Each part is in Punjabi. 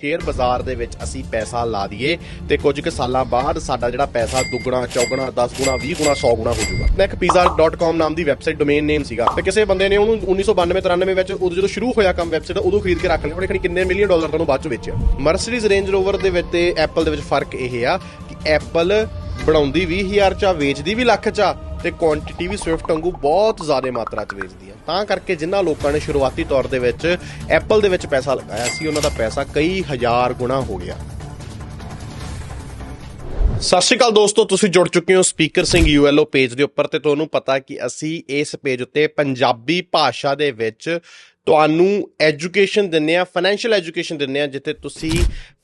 ਸ਼ੇਅਰ ਬਾਜ਼ਾਰ ਦੇ ਵਿੱਚ ਅਸੀਂ ਪੈਸਾ ਲਾ ਦਈਏ ਤੇ ਕੁਝ ਕੁ ਸਾਲਾਂ ਬਾਅਦ ਸਾਡਾ ਜਿਹੜਾ ਪੈਸਾ ਦੁੱਗਣਾ, ਚੌਗਣਾ 10 ਗੁਣਾ 20 ਗੁਣਾ 100 ਗੁਣਾ ਹੋ ਜਾਊਗਾ। ਮੈਂ ਇੱਕ pizza.com ਨਾਮ ਦੀ ਵੈਬਸਾਈਟ ਡੋਮੇਨ ਨੇਮ ਸੀਗਾ ਤੇ ਕਿਸੇ ਬੰਦੇ ਨੇ ਉਹਨੂੰ 1992 93 ਵਿੱਚ ਉਦੋਂ ਜਦੋਂ ਸ਼ੁਰੂ ਹੋਇਆ ਕੰਮ ਵੈਬਸਾਈਟ ਉਦੋਂ ਖਰੀਦ ਕੇ ਰੱਖ ਲਿਆ। ਉਹਨੇ ਖਣੀ ਕਿੰਨੇ ਮਿਲੀਅਨ ਡਾਲਰ ਤੁਹਾਨੂੰ ਬਾਅਦ ਚ ਵੇਚਿਆ। ਮਰਸੀਡੀਜ਼ ਰੇਂਜ ਰੋਵਰ ਦੇ ਵਿੱਚ ਤੇ ਐਪਲ ਦੇ ਵਿੱਚ ਫ਼ਰਕ ਇਹ ਆ ਕਿ ਐਪਲ ਬਣਾਉਂਦੀ 20000 ਚ ਆ, ਵੇਚਦੀ ਵੀ ਲੱਖ ਚ ਆ। ਤੇ ਕੁਆਂਟੀਟੀ ਵੀ ਸਵਿਫਟ ਵਾਂਗੂ ਬਹੁਤ ਜ਼ਿਆਦਾ ਮਾਤਰਾ ਚ ਵੇਚਦੀ ਹੈ ਤਾਂ ਕਰਕੇ ਜਿਨ੍ਹਾਂ ਲੋਕਾਂ ਨੇ ਸ਼ੁਰੂਆਤੀ ਤੌਰ ਦੇ ਵਿੱਚ ਐਪਲ ਦੇ ਵਿੱਚ ਪੈਸਾ ਲਗਾਇਆ ਸੀ, ਉਹਨਾਂ ਦਾ ਪੈਸਾ ਕਈ ਹਜ਼ਾਰ ਗੁਣਾ ਹੋ ਗਿਆ। ਸਤਿ ਸ਼੍ਰੀ ਅਕਾਲ ਦੋਸਤੋ, ਤੁਸੀਂ ਜੁੜ ਚੁੱਕੇ ਹੋ ਸਪੀਕਰ ਸਿੰਘ ਯੂਐਲਓ ਪੇਜ ਦੇ ਉੱਪਰ ਤੇ ਤੁਹਾਨੂੰ ਪਤਾ ਕਿ ਅਸੀਂ ਇਸ ਪੇਜ ਉੱਤੇ ਪੰਜਾਬੀ ਭਾਸ਼ਾ ਦੇ ਵਿੱਚ ਤੁਹਾਨੂੰ ਐਜੂਕੇਸ਼ਨ ਦਿੰਨੇ ਆ ਫਾਈਨੈਂਸ਼ੀਅਲ ਐਜੂਕੇਸ਼ਨ ਦਿੰਨੇ ਆ ਜਿੱਥੇ ਤੁਸੀਂ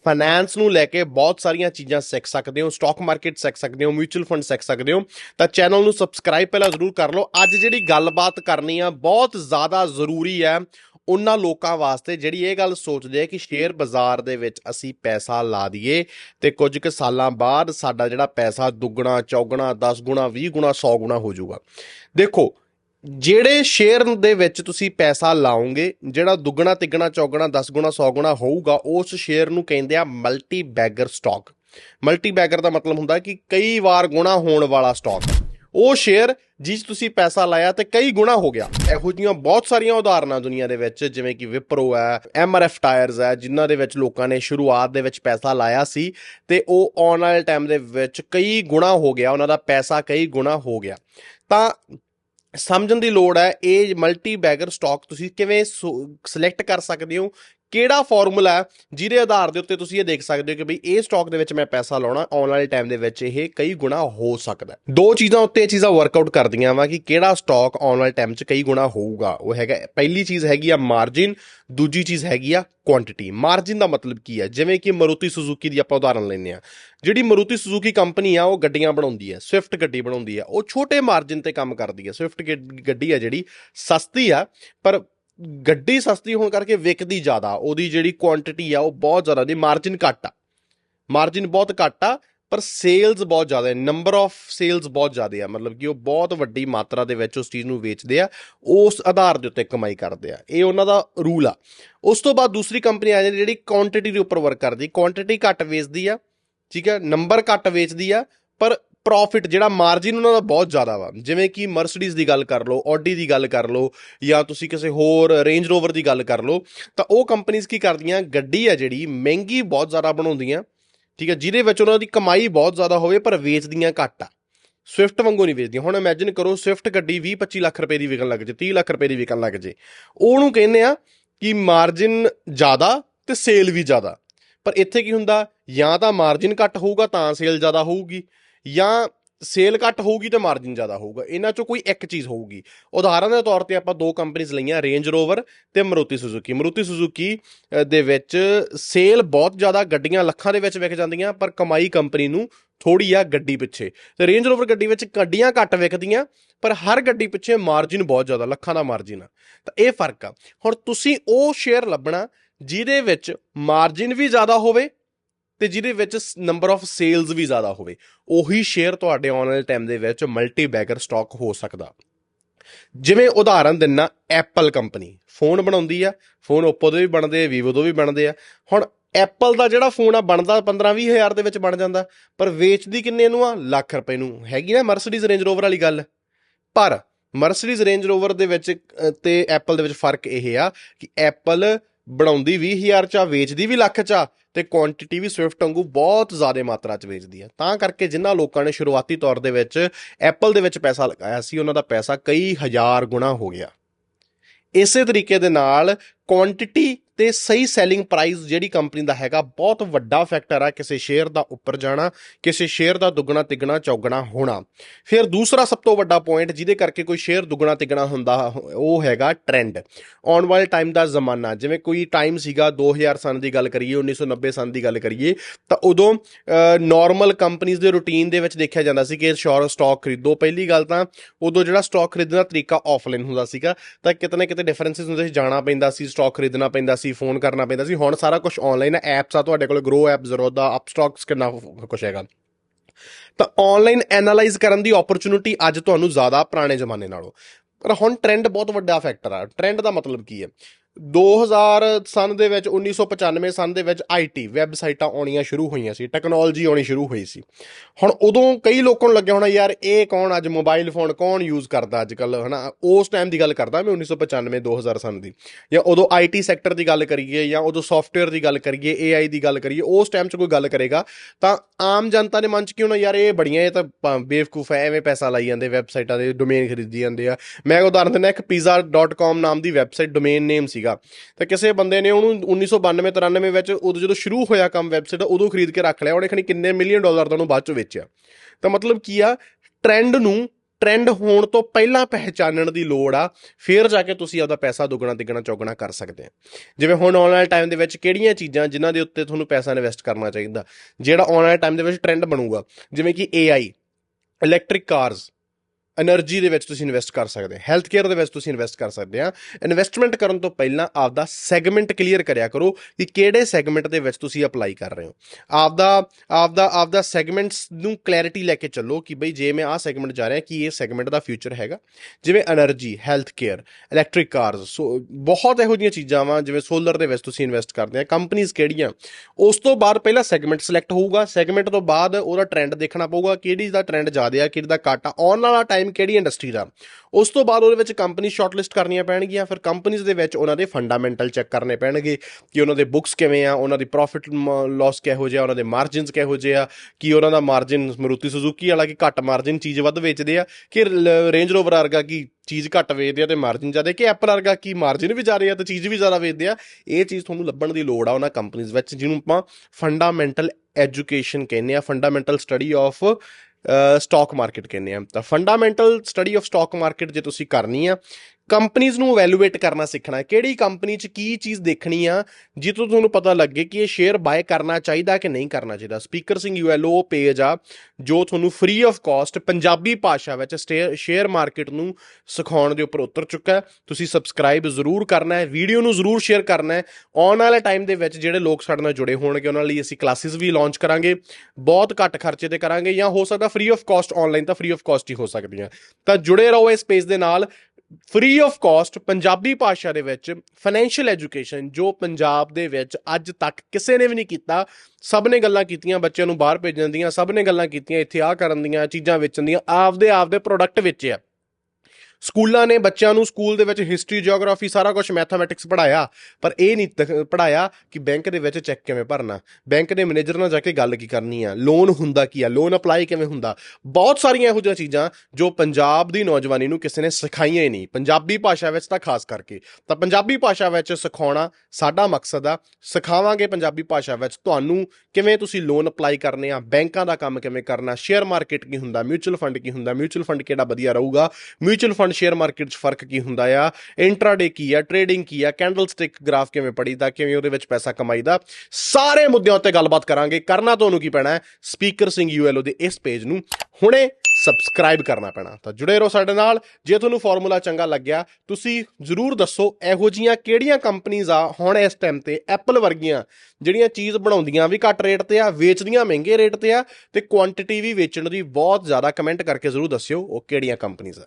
ਫਾਈਨੈਂਸ ਨੂੰ ਲੈ ਕੇ ਬਹੁਤ ਸਾਰੀਆਂ ਚੀਜ਼ਾਂ ਸਿੱਖ ਸਕਦੇ ਹੋ ਸਟਾਕ ਮਾਰਕੀਟ ਸਿੱਖ ਸਕਦੇ ਹੋ ਮਿਊਚੁਅਲ ਫੰਡ ਸਿੱਖ ਸਕਦੇ ਹੋ, ਤਾਂ ਚੈਨਲ ਨੂੰ ਸਬਸਕ੍ਰਾਈਬ ਪਹਿਲਾਂ ਜ਼ਰੂਰ ਕਰ ਲਓ। ਅੱਜ ਜਿਹੜੀ ਗੱਲਬਾਤ ਕਰਨੀ ਆ, ਬਹੁਤ ਜ਼ਿਆਦਾ ਜ਼ਰੂਰੀ ਹੈ ਉਹਨਾਂ ਲੋਕਾਂ ਵਾਸਤੇ ਜਿਹੜੀ ਇਹ ਗੱਲ ਸੋਚਦੇ ਆ ਕਿ ਸ਼ੇਅਰ ਬਾਜ਼ਾਰ ਦੇ ਵਿੱਚ ਅਸੀਂ ਪੈਸਾ ਲਾ ਦਈਏ ਤੇ ਕੁਝ ਕੁ ਸਾਲਾਂ ਬਾਅਦ ਸਾਡਾ ਜਿਹੜਾ ਪੈਸਾ ਦੁੱਗਣਾ, ਚੌਗਣਾ 10 ਗੁਣਾ 20 ਗੁਣਾ 100 ਗੁਣਾ ਹੋ ਜਾਊਗਾ। ਦੇਖੋ ਜਿਹੜੇ ਸ਼ੇਅਰ ਦੇ ਵਿੱਚ ਤੁਸੀਂ ਪੈਸਾ ਲਾਓਗੇ, ਜਿਹੜਾ ਦੁੱਗਣਾ, ਤਿੱਗਣਾ, ਚੌਗਣਾ 10 ਗੁਣਾ 100 ਗੁਣਾ ਹੋਊਗਾ, ਉਸ ਸ਼ੇਅਰ ਨੂੰ ਕਹਿੰਦੇ ਆ multi bagger stock multi bagger ਦਾ ਮਤਲਬ ਹੁੰਦਾ ਕਿ ਕਈ ਵਾਰ ਗੁਣਾ ਹੋਣ ਵਾਲਾ ਸਟਾਕ ਉਹ ਸ਼ੇਅਰ ਜਿਸ ਤੁਸੀਂ ਪੈਸਾ ਲਾਇਆ ਤੇ ਕਈ ਗੁਣਾ ਹੋ ਗਿਆ। ਇਹੋ ਜਿਹੀਆਂ ਬਹੁਤ ਸਾਰੀਆਂ ਉਦਾਹਰਨਾਂ ਦੁਨੀਆ ਦੇ ਵਿੱਚ, ਜਿਵੇਂ ਕਿ ਵਿਪਰੋ ਹੈ ਐਮਆਰਐਫ ਟਾਇਰਸ ਹੈ, ਜਿਨ੍ਹਾਂ ਦੇ ਵਿੱਚ ਲੋਕਾਂ ਨੇ ਸ਼ੁਰੂਆਤ ਦੇ ਵਿੱਚ ਪੈਸਾ ਲਾਇਆ ਸੀ ਤੇ ਉਹ ਆਉਣ ਵਾਲੇ ਟਾਈਮ ਦੇ ਵਿੱਚ ਕਈ ਗੁਣਾ ਹੋ ਗਿਆ, ਉਹਨਾਂ ਦਾ ਪੈਸਾ ਕਈ ਗੁਣਾ ਹੋ ਗਿਆ। ਤਾਂ ਸਮਝਣ ਦੀ ਲੋੜ ਹੈ ਇਹ ਮਲਟੀ ਬੈਗਰ ਸਟਾਕ ਤੁਸੀਂ ਕਿਵੇਂ ਸਿਲੈਕਟ ਕਰ ਸਕਦੇ ਹੋ ਕਿਹੜਾ ਫਾਰਮੂਲਾ ਹੈ ਜਿਹਦੇ ਆਧਾਰ ਦੇ ਉੱਤੇ ਤੁਸੀਂ ਇਹ ਦੇਖ ਸਕਦੇ ਹੋ ਕਿ ਬਈ ਇਹ ਸਟਾਕ ਦੇ ਵਿੱਚ ਮੈਂ ਪੈਸਾ ਲਾਉਣਾ, ਆਉਣ ਵਾਲੇ ਟਾਈਮ ਦੇ ਵਿੱਚ ਇਹ ਕਈ ਗੁਣਾ ਹੋ ਸਕਦਾ ਦੋ ਚੀਜ਼ਾਂ ਉੱਤੇ ਇਹ ਚੀਜ਼ਾਂ ਵਰਕਆਊਟ ਕਰਦੀਆਂ ਵਾ ਕਿ ਕਿਹੜਾ ਸਟਾਕ ਆਉਣ ਵਾਲੇ ਟਾਈਮ 'ਚ ਕਈ ਗੁਣਾ ਹੋਊਗਾ। ਉਹ ਹੈਗਾ, ਪਹਿਲੀ ਚੀਜ਼ ਹੈਗੀ ਆ ਮਾਰਜਿਨ ਦੂਜੀ ਚੀਜ਼ ਹੈਗੀ ਆ ਕੁਆਂਟੀਟੀ ਮਾਰਜਿਨ ਦਾ ਮਤਲਬ ਕੀ ਹੈ? ਜਿਵੇਂ ਕਿ ਮਰੂਤੀ ਸੁਜ਼ੂਕੀ ਦੀ ਆਪਾਂ ਉਦਾਹਰਨ ਲੈਂਦੇ ਆ ਜਿਹੜੀ ਮਰੂਤੀ ਸੁਜ਼ੂਕੀ ਕੰਪਨੀ ਆ, ਉਹ ਗੱਡੀਆਂ ਬਣਾਉਂਦੀ ਹੈ ਸਵਿਫਟ ਗੱਡੀ ਬਣਾਉਂਦੀ ਹੈ। ਉਹ ਛੋਟੇ ਮਾਰਜਿਨ ਤੇ ਕੰਮ ਕਰਦੀ ਹੈ। ਸਵਿਫਟ ਗੱਡੀ ਆ ਜਿਹੜੀ ਸਸਤੀ ਆ, ਪਰ ਗੱਡੀ ਸਸਤੀ ਹੋਣ ਕਰਕੇ ਵਿਕਦੀ ਜ਼ਿਆਦਾ, ਉਹਦੀ ਜਿਹੜੀ ਕੁਆਂਟੀਟੀ ਆ, ਉਹ ਬਹੁਤ ਜ਼ਿਆਦਾ ਦੀ ਮਾਰਜਿਨ ਘੱਟ ਆ। ਮਾਰਜਿਨ ਬਹੁਤ ਘੱਟ ਆ, ਪਰ ਸੇਲਸ ਬਹੁਤ ਜ਼ਿਆਦਾ ਹੈ। ਨੰਬਰ ਆਫ ਸੇਲਸ ਬਹੁਤ ਜ਼ਿਆਦਾ ਆ, ਮਤਲਬ ਕਿ ਉਹ ਬਹੁਤ ਵੱਡੀ ਮਾਤਰਾ ਦੇ ਵਿੱਚ ਉਸ ਚੀਜ਼ ਨੂੰ ਵੇਚਦੇ ਆ, ਉਸ ਆਧਾਰ ਦੇ ਉੱਤੇ ਕਮਾਈ ਕਰਦੇ ਆ। ਇਹ ਉਹਨਾਂ ਦਾ ਰੂਲ ਆ। ਉਸ ਤੋਂ ਬਾਅਦ ਦੂਸਰੀ ਕੰਪਨੀ ਆ ਜਾਂਦੀ, ਜਿਹੜੀ ਕੁਆਂਟੀਟੀ ਦੇ ਉੱਪਰ ਵਰਕ ਕਰਦੀ। ਕੁਆਂਟੀਟੀ ਘੱਟ ਵੇਚਦੀ ਆ, ਠੀਕ ਹੈ? ਨੰਬਰ ਘੱਟ ਵੇਚਦੀ ਆ, ਪਰ ਪ੍ਰੋਫਿਟ ਜਿਹੜਾ ਮਾਰਜਿਨ ਉਹਨਾਂ ਦਾ ਬਹੁਤ ਜ਼ਿਆਦਾ ਵਾ। ਜਿਵੇਂ ਕਿ ਮਰਸੀਡੀਜ਼ ਦੀ ਗੱਲ ਕਰ ਲਓ ਆਡੀ ਦੀ ਗੱਲ ਕਰ ਲਓ, ਜਾਂ ਤੁਸੀਂ ਕਿਸੇ ਹੋਰ ਰੇਂਜ ਰੋਵਰ ਦੀ ਗੱਲ ਕਰ ਲਓ, ਤਾਂ ਉਹ ਕੰਪਨੀਆਂ ਕੀ ਕਰਦੀਆਂ, ਗੱਡੀ ਆ ਜਿਹੜੀ, ਮਹਿੰਗੀ ਬਹੁਤ ਜ਼ਿਆਦਾ ਬਣਾਉਂਦੀਆਂ, ਠੀਕ ਹੈ ਜਿਹਦੇ ਵਿੱਚ ਉਹਨਾਂ ਦੀ ਕਮਾਈ ਬਹੁਤ ਜ਼ਿਆਦਾ ਹੋਵੇ, ਪਰ ਵੇਚਦੀਆਂ ਘੱਟ ਆ। ਸਵਿਫਟ ਵਾਂਗੂ ਨਹੀਂ ਵੇਚਦੀਆਂ। ਹੁਣ ਇਮੇਜਿਨ ਕਰੋ ਸਵਿਫਟ ਗੱਡੀ 20 25 ਲੱਖ ਰੁਪਏ ਦੀ ਵਿਕਣ ਲੱਗ ਜੇ 30 ਲੱਖ ਰੁਪਏ ਦੀ ਵਿਕਣ ਲੱਗ ਜੇ। ਉਹਨੂੰ ਕਹਿੰਦੇ ਆ ਕਿ ਮਾਰਜਿਨ ਜ਼ਿਆਦਾ ਤੇ ਸੇਲ ਵੀ ਜ਼ਿਆਦਾ। ਪਰ ਇੱਥੇ ਕੀ ਹੁੰਦਾ, ਜਾਂ ਤਾਂ ਮਾਰਜਿਨ ਘੱਟ ਹੋਊਗਾ, ਤਾਂ ਸੇਲ ਜ਼ਿਆਦਾ ਹੋਊਗੀ। ਜਾਂ ਸੇਲ ਘੱਟ ਹੋਊਗੀ ਤੇ ਮਾਰਜਨ ਜ਼ਿਆਦਾ ਹੋਊਗਾ। ਇਹਨਾਂ ਚੋਂ ਕੋਈ ਇੱਕ ਚੀਜ਼ ਹੋਊਗੀ। ਉਦਾਹਰਨ ਦੇ ਤੌਰ ਤੇ ਆਪਾਂ ਦੋ ਕੰਪਨੀਆਂ ਲਈਆਂ ਰੇਂਜ ਰੋਵਰ ਤੇ ਮਰੂਤੀ ਸੁਜ਼ੂਕੀ ਮਰੂਤੀ ਸੁਜ਼ੂਕੀ ਦੇ ਵਿੱਚ ਸੇਲ ਬਹੁਤ ਜ਼ਿਆਦਾ ਗੱਡੀਆਂ ਲੱਖਾਂ ਦੇ ਵਿੱਚ ਵਿਕ ਜਾਂਦੀਆਂ, ਪਰ ਕਮਾਈ ਕੰਪਨੀ ਨੂੰ ਥੋੜੀ ਆ ਗੱਡੀ ਪਿੱਛੇ। ਤੇ ਰੇਂਜ ਰੋਵਰ ਗੱਡੀ ਵਿੱਚ ਗੱਡੀਆਂ ਘੱਟ ਵਿਕਦੀਆਂ, ਪਰ ਹਰ ਗੱਡੀ ਪਿੱਛੇ ਮਾਰਜਿਨ ਬਹੁਤ ਜ਼ਿਆਦਾ, ਲੱਖਾਂ ਦਾ ਮਾਰਜਨ ਆ। ਤਾਂ ਇਹ ਫ਼ਰਕ ਆ। ਹੁਣ ਤੁਸੀਂ ਉਹ ਸ਼ੇਅਰ ਲੱਭਣਾ ਜਿਹਦੇ ਵਿੱਚ ਮਾਰਜਿਨ ਵੀ ਜ਼ਿਆਦਾ ਹੋਵੇ ਤੇ ਜਿਹਦੇ ਵਿੱਚ ਨੰਬਰ ਆਫ ਸੇਲਸ ਵੀ ਜ਼ਿਆਦਾ ਹੋਵੇ। ਉਹੀ ਸ਼ੇਅਰ ਤੁਹਾਡੇ ਆਉਣ ਵਾਲੇ ਟਾਈਮ ਦੇ ਵਿੱਚ ਮਲਟੀ ਬੈਗਰ ਸਟਾਕ ਹੋ ਸਕਦਾ। ਜਿਵੇਂ ਉਦਾਹਰਨ ਦਿੰਨਾ ਐਪਲ ਕੰਪਨੀ ਫੋਨ ਬਣਾਉਂਦੀ ਆ ਫੋਨ Oppo ਦੇ ਵੀ ਬਣਦੇ ਆ, Vivo ਦੇ ਵੀ ਬਣਦੇ ਆ। ਹੁਣ ਐਪਲ ਦਾ ਜਿਹੜਾ ਫੋਨ ਆ, ਬਣਦਾ 15-20 ਹਜ਼ਾਰ ਦੇ ਵਿੱਚ ਬਣ ਜਾਂਦਾ। ਪਰ ਵੇਚਦੀ ਕਿੰਨੇ ਨੂੰ ਆ? ਲੱਖ ਰੁਪਏ ਨੂੰ। ਹੈਗੀ ਨਾ ਮਰਸੀਡੀਜ਼ ਰੇਂਜ ਰੋਵਰ ਵਾਲੀ ਗੱਲ। ਪਰ ਮਰਸੀਡੀਜ਼ ਰੇਂਜ ਰੋਵਰ ਦੇ ਵਿੱਚ ਤੇ ਐਪਲ ਦੇ ਵਿੱਚ ਫ਼ਰਕ ਇਹ ਆ ਕਿ ਐਪਲ ਬਣਾਉਂਦੀ 20000 ਚ ਆ, ਵੇਚਦੀ ਵੀ ਲੱਖ ਚ ਆ। ਤੇ ਕੁਆਂਟੀਟੀ ਵੀ ਸਵਿਫਟ ਵਾਂਗੂ ਬਹੁਤ ਜ਼ਿਆਦਾ ਮਾਤਰਾ ਚ ਵੇਚਦੀ ਹੈ। ਤਾਂ ਕਰਕੇ ਜਿਨ੍ਹਾਂ ਲੋਕਾਂ ਨੇ ਸ਼ੁਰੂਆਤੀ ਤੌਰ ਦੇ ਵਿੱਚ ਐਪਲ ਦੇ ਵਿੱਚ ਪੈਸਾ ਲਗਾਇਆ ਸੀ, ਉਹਨਾਂ ਦਾ ਪੈਸਾ ਕਈ ਹਜ਼ਾਰ ਗੁਣਾ ਹੋ ਗਿਆ। ਇਸੇ ਤਰੀਕੇ ਦੇ ਨਾਲ ਕੁਆਂਟੀਟੀ ਤੇ ਸਹੀ ਸੈਲਿੰਗ ਪ੍ਰਾਈਸ ਜਿਹੜੀ ਕੰਪਨੀ ਦਾ ਹੈਗਾ, ਬਹੁਤ ਵੱਡਾ ਫੈਕਟਰ ਆ ਕਿਸੇ ਸ਼ੇਅਰ ਦਾ ਉੱਪਰ ਜਾਣਾ, ਕਿਸੇ ਸ਼ੇਅਰ ਦਾ ਦੁੱਗਣਾ ਤਿੱਗਣਾ ਚੌਗਣਾ ਹੋਣਾ। ਫਿਰ ਦੂਸਰਾ ਸਭ ਤੋਂ ਵੱਡਾ ਪੁਆਇੰਟ ਜਿਹਦੇ ਕਰਕੇ ਕੋਈ ਸ਼ੇਅਰ ਦੁੱਗਣਾ ਤਿੱਗਣਾ ਹੁੰਦਾ, ਉਹ ਹੈਗਾ ਟ੍ਰੈਂਡ ਆਉਣ ਵਾਲੇ ਟਾਈਮ ਦਾ ਜ਼ਮਾਨਾ, ਜਿਵੇਂ ਕੋਈ ਟਾਈਮ ਸੀਗਾ 2000 ਸਨ ਦੀ ਗੱਲ ਕਰੀਏ 1990 ਸਨ ਦੀ ਗੱਲ ਕਰੀਏ, ਤਾਂ ਉਦੋਂ ਨਾਰਮਲ ਕੰਪਨੀਆਂ ਦੇ ਰੂਟੀਨ ਦੇ ਵਿੱਚ ਦੇਖਿਆ ਜਾਂਦਾ ਸੀ ਕਿ ਸ਼ੋਰ ਸਟਾਕ ਖਰੀਦੋ। ਪਹਿਲੀ ਗੱਲ ਤਾਂ ਉਦੋਂ ਜਿਹੜਾ ਸਟਾਕ ਖਰੀਦਣ ਦਾ ਤਰੀਕਾ ਆਫਲਾਈਨ ਹੁੰਦਾ ਸੀਗਾ, ਤਾਂ ਕਿਤੇ ਨਾ ਕਿਤੇ ਡਿਫਰੈਂਸਸ ਹੁੰਦੇ ਸੀ, ਜਾਣਾ ਪੈਂਦਾ ਸੀ ਸਟਾਕ ਖਰੀਦਣਾ ਪੈਂਦਾ ਸੀ ਫੋਨ ਕਰਨਾ ਪੈਂਦਾ ਸੀ। ਹੁਣ ਸਾਰਾ ਕੁਝ ਆਨਲਾਈਨ ਹੈ ਐਪਸ ਆ ਤੁਹਾਡੇ ਕੋਲ ਗਰੋ ਐਪ ਜ਼ਰੋਦਾ ਅਪਸਟਾਕਸ ਕਿੰਨਾ ਕੁਝ ਹੈਗਾ। ਤਾਂ ਆਨਲਾਈਨ ਐਨਾਲਾਈਜ਼ ਕਰਨ ਦੀ ਓਪਰਚ्युनिटी ਅੱਜ ਤੁਹਾਨੂੰ ਜ਼ਿਆਦਾ ਪੁਰਾਣੇ ਜ਼ਮਾਨੇ ਨਾਲੋਂ। ਪਰ ਹੁਣ ਟ੍ਰੈਂਡ ਬਹੁਤ ਵੱਡਾ ਫੈਕਟਰ ਆ। ਟ੍ਰੈਂਡ ਦਾ ਮਤਲਬ ਕੀ ਹੈ? 2000 ਸਨ ਦੇ ਵਿੱਚ 1995 ਸਨ ਦੇ ਵਿੱਚ ਆਈਟੀ ਵੈਬਸਾਈਟਾਂ ਆਉਣੀਆਂ ਸ਼ੁਰੂ ਹੋਈਆਂ ਸੀ, ਟੈਕਨੋਲੋਜੀ ਆਉਣੀ ਸ਼ੁਰੂ ਹੋਈ ਸੀ। ਹੁਣ ਉਦੋਂ ਕਈ ਲੋਕਾਂ ਨੂੰ ਲੱਗਿਆ ਹੋਣਾ, ਯਾਰ, ਇਹ ਕੌਣ ਅੱਜ ਮੋਬਾਈਲ ਫੋਨ ਕੌਣ ਯੂਜ਼ ਕਰਦਾ ਅੱਜ ਕੱਲ ਹਨਾ, ਉਸ ਟਾਈਮ ਦੀ ਗੱਲ ਕਰਦਾ ਮੈਂ 1995 2000 ਸਨ ਦੀ। ਜਾਂ ਉਦੋਂ ਆਈਟੀ ਸੈਕਟਰ ਦੀ ਗੱਲ ਕਰੀਏ, ਜਾਂ ਉਦੋਂ ਸੌਫਟਵੇਅਰ ਦੀ ਗੱਲ ਕਰੀਏ ਏਆਈ ਦੀ ਗੱਲ ਕਰੀਏ, ਉਸ ਟਾਈਮ 'ਚ ਕੋਈ ਗੱਲ ਕਰੇਗਾ, ਤਾਂ ਆਮ ਜਨਤਾ ਦੇ ਮਨ 'ਚ ਕਿਉਂ ਨਾ, ਯਾਰ, ਇਹ ਬੜੀਆਂ, ਇਹ ਤਾਂ ਬੇਵਕੂਫ ਹੈ ਐਵੇਂ ਪੈਸਾ ਲਾਈ ਜਾਂਦੇ, ਵੈਬਸਾਈਟਾਂ ਦੇ ਡੋਮੇਨ ਖਰੀਦੀ ਜਾਂਦੇ ਆ। ਮੈਂ ਉਦਾਹਰਨ ਦਿੰਦਾ, ਇੱਕ pizza.com ਨਾਮ ਦੀ ਵੈਬਸਾਈਟ ਡੋਮੇਨ ਨੇਮ ਸੀ ਸੀਗਾ। ਤਾਂ ਕਿਸੇ ਬੰਦੇ ਨੇ ਉਹਨੂੰ 1992 93 ਵਿੱਚ ਉਦੋਂ ਜਦੋਂ ਸ਼ੁਰੂ ਹੋਇਆ ਕੰਮ ਵੈਬਸਾਈਟ ਉਦੋਂ ਖਰੀਦ ਕੇ ਰੱਖ ਲਿਆ। ਉਹਨੇ ਖਣੀ ਕਿੰਨੇ ਮਿਲੀਅਨ ਡਾਲਰ ਦਾ ਉਹਨੂੰ ਬਾਅਦ ਚ ਵੇਚਿਆ। ਤਾਂ ਮਤਲਬ ਕੀ ਆ? ਟ੍ਰੈਂਡ ਨੂੰ ਟ੍ਰੈਂਡ ਹੋਣ ਤੋਂ ਪਹਿਲਾਂ ਪਹਿਚਾਨਣ ਦੀ ਲੋੜ ਆ। ਫਿਰ ਜਾ ਕੇ ਤੁਸੀਂ ਆਪਦਾ ਪੈਸਾ ਦੁੱਗਣਾ, ਤਿੱਗਣਾ, ਚੌਗਣਾ ਕਰ ਸਕਦੇ ਆ। ਜਿਵੇਂ ਹੁਣ ਆਉਣ ਵਾਲੇ ਟਾਈਮ ਦੇ ਵਿੱਚ ਕਿਹੜੀਆਂ ਚੀਜ਼ਾਂ ਜਿਨ੍ਹਾਂ ਦੇ ਉੱਤੇ ਤੁਹਾਨੂੰ ਪੈਸਾ ਇਨਵੈਸਟ ਕਰਨਾ ਚਾਹੀਦਾ? ਜਿਹੜਾ ਆਉਣ ਵਾਲੇ ਟਾਈਮ ਦੇ ਵਿੱਚ ਟ੍ਰੈਂਡ ਬਣੂਗਾ। ਜਿਵੇਂ ਕਿ AI ਇਲੈਕਟ੍ਰਿਕ ਕਾਰਸ એનર્ਜੀ ਦੇ ਵਿੱਚ ਤੁਸੀਂ ਇਨਵੈਸਟ ਕਰ ਸਕਦੇ ਹੋ ਹੈਲਥ ਕੇਅਰ ਦੇ ਵਿੱਚ ਤੁਸੀਂ ਇਨਵੈਸਟ ਕਰ ਸਕਦੇ ਆ। ਇਨਵੈਸਟਮੈਂਟ ਕਰਨ ਤੋਂ ਪਹਿਲਾਂ ਆਪਦਾ ਸੈਗਮੈਂਟ ਕਲੀਅਰ ਕਰਿਆ ਕਰੋ ਕਿ ਕਿਹੜੇ ਸੈਗਮੈਂਟ ਦੇ ਵਿੱਚ ਤੁਸੀਂ ਅਪਲਾਈ ਕਰ ਰਹੇ ਹੋ। ਆਪਦਾ ਆਪਦਾ ਆਪਦਾ ਸੈਗਮੈਂਟਸ ਨੂੰ ਕਲੈਰਿਟੀ ਲੈ ਕੇ ਚੱਲੋ ਕਿ ਬਈ ਜੇ ਮੈਂ ਆਹ ਸੈਗਮੈਂਟ ਜਾ ਰਿਹਾ ਕਿ ਇਹ ਸੈਗਮੈਂਟ ਦਾ ਫਿਊਚਰ ਹੈਗਾ। ਜਿਵੇਂ energy health care electric cars so ਬਹੁਤ ਇਹੋ ਜਿਹੀਆਂ ਚੀਜ਼ਾਂ ਵਾਂ ਜਿਵੇਂ ਸੋਲਰ ਦੇ ਵਿੱਚ ਤੁਸੀਂ ਇਨਵੈਸਟ ਕਰਦੇ ਆ। ਕੰਪਨੀਆਂ ਕਿਹੜੀਆਂ? ਉਸ ਤੋਂ ਬਾਅਦ ਪਹਿਲਾਂ ਸੈਗਮੈਂਟ ਸਿਲੈਕਟ ਹੋਊਗਾ। ਸੈਗਮੈਂਟ ਤੋਂ ਬਾਅਦ ਉਹਦਾ ਟ੍ਰੈਂਡ ਦੇਖਣਾ ਪਊਗਾ ਕਿਹੜੀ ਦਾ ਟ੍ਰੈਂਡ ਜ਼ਿਆਦਾ ਆ, ਕਿਹੜੀ ਦਾ ਘੱਟ ਆਉਣ ਵਾਲਾ ਟਾਈਮ ਕਿਹੜੀ ਇੰਡਸਟਰੀ ਦਾ? ਉਸ ਤੋਂ ਬਾਅਦ ਉਹਦੇ ਵਿੱਚ ਕੰਪਨੀ ਸ਼ਾਰਟਲਿਸਟ ਕਰਨੀਆਂ ਪੈਣਗੀਆਂ, ਫਿਰ ਕੰਪਨੀਆਂ ਦੇ ਵਿੱਚ ਉਹਨਾਂ ਦੇ ਫੰਡਾਮੈਂਟਲ ਚੈੱਕ ਕਰਨੇ ਪੈਣਗੇ ਕਿ ਉਹਨਾਂ ਦੇ ਬੁੱਕਸ ਕਿਵੇਂ ਆ, ਉਹਨਾਂ ਦੀ ਪ੍ਰੋਫਿਟ ਲਾਸ ਕਿਹੋ ਜਿਹਾ ਉਹਨਾਂ ਦੇ ਮਾਰਜਿਨਸ ਕਿਹੋ ਜਿਹੇ ਆ, ਕਿ ਉਹਨਾਂ ਦਾ ਮਾਰਜਨ ਮਰੂਤੀ ਸੁਜ਼ੂਕੀ ਵਾਲਾ ਕਿ ਘੱਟ ਮਾਰਜਿਨ ਚੀਜ਼ ਵੱਧ ਵੇਚਦੇ ਆ, ਕਿ ਰੇਂਜ ਰੋਵਰ ਵਰਗਾ ਕੀ ਚੀਜ਼ ਘੱਟ ਵੇਚਦੇ ਆ ਤੇ ਮਾਰਜਿਨ ਜ਼ਿਆਦਾ, ਕਿ ਐਪਲ ਵਰਗਾ ਕੀ ਮਾਰਜਿਨ ਵੀ ਜ਼ਿਆਦਾ ਆ ਤੇ ਚੀਜ਼ ਵੀ ਜ਼ਿਆਦਾ ਵੇਚਦੇ ਆ, ਇਹ ਚੀਜ਼ ਤੁਹਾਨੂੰ ਲੱਭਣ ਦੀ ਲੋੜ ਆ ਉਹਨਾਂ ਕੰਪਨੀਆਂ ਵਿੱਚ, ਜਿਹਨੂੰ ਆਪਾਂ ਫੰਡਾਮੈਂਟਲ ਐਜੂਕੇਸ਼ਨ ਕਹਿੰਦੇ ਆ fundamental study of stock market ਕਹਿੰਦੇ ਆ। ਤਾਂ fundamental study of stock market ਜੇ ਤੁਸੀਂ ਕਰਨੀ ਆ ਕੰਪਨੀਆਂ ਨੂੰ ਇਵੈਲੂਏਟ ਕਰਨਾ ਸਿੱਖਣਾ ਹੈ। ਕਿਹੜੀ ਕੰਪਨੀ 'ਚ ਕੀ ਚੀਜ਼ ਦੇਖਣੀ ਆ, ਜਿੱਥੋਂ ਤੁਹਾਨੂੰ ਪਤਾ ਲੱਗੇ ਕਿ ਇਹ ਸ਼ੇਅਰ ਬਾਏ ਕਰਨਾ ਚਾਹੀਦਾ ਕਿ ਨਹੀਂ ਕਰਨਾ ਚਾਹੀਦਾ। ਸਪੀਕਰ ਸਿੰਘ ਯੂਐਲਓ ਪੇਜ ਆ, ਜੋ ਤੁਹਾਨੂੰ ਫ੍ਰੀ ਆਫ ਕਾਸਟ ਪੰਜਾਬੀ ਭਾਸ਼ਾ ਵਿੱਚ ਸ਼ੇਅਰ ਮਾਰਕੀਟ ਨੂੰ ਸਿਖਾਉਣ ਦੇ ਉੱਪਰ ਉਤਰ ਚੁੱਕਾ ਹੈ। ਤੁਸੀਂ ਸਬਸਕ੍ਰਾਈਬ ਜ਼ਰੂਰ ਕਰਨਾ ਹੈ। ਵੀਡੀਓ ਨੂੰ ਜ਼ਰੂਰ ਸ਼ੇਅਰ ਕਰਨਾ ਹੈ। ਆਉਣ ਵਾਲੇ ਟਾਈਮ ਦੇ ਵਿੱਚ ਜਿਹੜੇ ਲੋਕ ਸਾਡੇ ਨਾਲ ਜੁੜੇ ਹੋਣਗੇ, ਉਹਨਾਂ ਲਈ ਅਸੀਂ ਕਲਾਸਿਸ ਵੀ ਲਾਂਚ ਕਰਾਂਗੇ। ਬਹੁਤ ਘੱਟ ਖਰਚੇ ਤੇ ਕਰਾਂਗੇ ਜਾਂ ਹੋ ਸਕਦਾ ਫ੍ਰੀ ਆਫ ਕਾਸਟ ਆਨਲਾਈਨ ਤਾਂ ਫ੍ਰੀ ਆਫ ਕਾਸਟ ਹੀ ਹੋ ਸਕਦੀਆਂ। ਤਾਂ ਜੁੜੇ ਰਹੋ ਇਸ ਪੇਜ ਦੇ ਨਾਲ। ਫ੍ਰੀ ਆਫ ਕਾਸਟ ਪੰਜਾਬੀ ਭਾਸ਼ਾ ਦੇ ਵਿੱਚ ਫਾਈਨੈਂਸ਼ੀਅਲ ਐਜੂਕੇਸ਼ਨ ਜੋ ਪੰਜਾਬ ਦੇ ਵਿੱਚ ਅੱਜ ਤੱਕ ਕਿਸੇ ਨੇ ਵੀ ਨਹੀਂ ਕੀਤਾ, ਸਭ ਨੇ ਗੱਲਾਂ ਕੀਤੀਆਂ, ਬੱਚਿਆਂ ਨੂੰ ਬਾਹਰ ਭੇਜਣ ਦੀਆਂ, ਸਭ ਨੇ ਗੱਲਾਂ ਕੀਤੀਆਂ, ਇੱਥੇ ਆ ਕਰਨ ਦੀਆਂ, ਚੀਜ਼ਾਂ ਵੇਚਣ ਦੀਆਂ ਆਪਦੇ ਆਪਦੇ ਪ੍ਰੋਡਕਟ ਵੇਚਿਆ ਸਕੂਲਾਂ ਨੇ ਬੱਚਿਆਂ ਨੂੰ ਸਕੂਲ ਦੇ ਵਿੱਚ ਹਿਸਟਰੀ ਜੀਓਗ੍ਰਾਫੀ ਸਾਰਾ ਕੁਝ ਮੈਥਮੈਟਿਕਸ ਪੜਾਇਆ ਪਰ ਇਹ ਨਹੀਂ ਪੜਾਇਆ ਕਿ ਬੈਂਕ ਦੇ ਵਿੱਚ ਚੈੱਕ ਕਿਵੇਂ ਭਰਨਾ, ਬੈਂਕ ਦੇ ਮੈਨੇਜਰ ਨਾਲ ਜਾ ਕੇ ਗੱਲ ਕੀ ਕਰਨੀ ਆ ਲੋਨ ਹੁੰਦਾ ਕੀ ਆ ਲੋਨ ਅਪਲਾਈ ਕਿਵੇਂ ਹੁੰਦਾ? ਬਹੁਤ ਸਾਰੀਆਂ ਇਹੋ ਜਿਹੀਆਂ ਚੀਜ਼ਾਂ ਜੋ ਪੰਜਾਬ ਦੀ ਨੌਜਵਾਨੀ ਨੂੰ ਕਿਸੇ ਨੇ ਸਿਖਾਈਆਂ ਹੀ ਨਹੀਂ। ਪੰਜਾਬੀ ਭਾਸ਼ਾ ਵਿੱਚ ਤਾਂ ਖਾਸ ਕਰਕੇ, ਤਾਂ ਪੰਜਾਬੀ ਭਾਸ਼ਾ ਵਿੱਚ ਸਿਖਾਉਣਾ ਸਾਡਾ ਮਕਸਦ ਆ, ਸਿਖਾਵਾਂਗੇ ਪੰਜਾਬੀ ਭਾਸ਼ਾ ਵਿੱਚ ਤੁਹਾਨੂੰ ਕਿਵੇਂ ਤੁਸੀਂ ਲੋਨ ਅਪਲਾਈ ਕਰਨੇ ਆ, ਬੈਂਕਾਂ ਦਾ ਕੰਮ ਕਿਵੇਂ ਕਰਨਾ ਸ਼ੇਅਰ ਮਾਰਕੀਟ ਕੀ ਹੁੰਦਾ ਮਿਊਚੁਅਲ ਫੰਡ ਕੀ ਹੁੰਦਾ ਮਿਊਚੁਅਲ ਫੰਡ ਕਿਹੜਾ ਵਧੀਆ ਰਹੂਗਾ ਮਿਊਚੁਅਲ ਫੰਡ ਸ਼ੇਅਰ ਮਾਰਕੀਟ 'ਚ ਫ਼ਰਕ ਕੀ ਹੁੰਦਾ ਆ? ਇੰਟਰਾਡੇ ਕੀ ਆ? ਟ੍ਰੇਡਿੰਗ ਕੀ ਆ? ਕੈਂਡਲ ਸਟਿਕ ਗ੍ਰਾਫ ਕਿਵੇਂ ਪੜੀਦਾ ਕਿਵੇਂ ਉਹਦੇ ਵਿੱਚ ਪੈਸਾ ਕਮਾਈਦਾ ਸਾਰੇ ਮੁੱਦਿਆਂ ਉੱਤੇ ਗੱਲਬਾਤ ਕਰਾਂਗੇ। ਕਰਨਾ ਤੁਹਾਨੂੰ ਕੀ ਪੈਣਾ ਹੈ? ਸਪੀਕਰ ਸਿੰਘ ਯੂਐਲਓ ਦੇ ਇਸ ਪੇਜ ਨੂੰ ਹੁਣੇ ਸਬਸਕ੍ਰਾਈਬ ਕਰਨਾ ਪੈਣਾ। ਤਾਂ ਜੁੜੇ ਰਹੋ ਸਾਡੇ ਨਾਲ। ਜੇ ਤੁਹਾਨੂੰ ਫਾਰਮੂਲਾ ਚੰਗਾ ਲੱਗਿਆ, ਤੁਸੀਂ ਜ਼ਰੂਰ ਦੱਸੋ ਇਹੋ ਜੀਆਂ ਕਿਹੜੀਆਂ ਕੰਪਨੀਆਂ ਆ ਹੁਣ ਇਸ ਟਾਈਮ ਤੇ ਐਪਲ ਵਰਗੀਆਂ, ਜਿਹੜੀਆਂ ਚੀਜ਼ ਬਣਾਉਂਦੀਆਂ ਵੀ ਘੱਟ ਰੇਟ ਤੇ ਆ, ਵੇਚਦੀਆਂ ਮਹਿੰਗੇ ਰੇਟ ਤੇ ਆ, ਤੇ ਕੁਆਂਟੀਟੀ ਵੀ ਵੇਚਣ ਦੀ ਬਹੁਤ ਜ਼ਿਆਦਾ ਕਮੈਂਟ ਕਰਕੇ ਜ਼ਰੂਰ ਦੱਸਿਓ ਉਹ ਕਿਹੜੀਆਂ ਕੰਪਨੀਆਂ ਆ।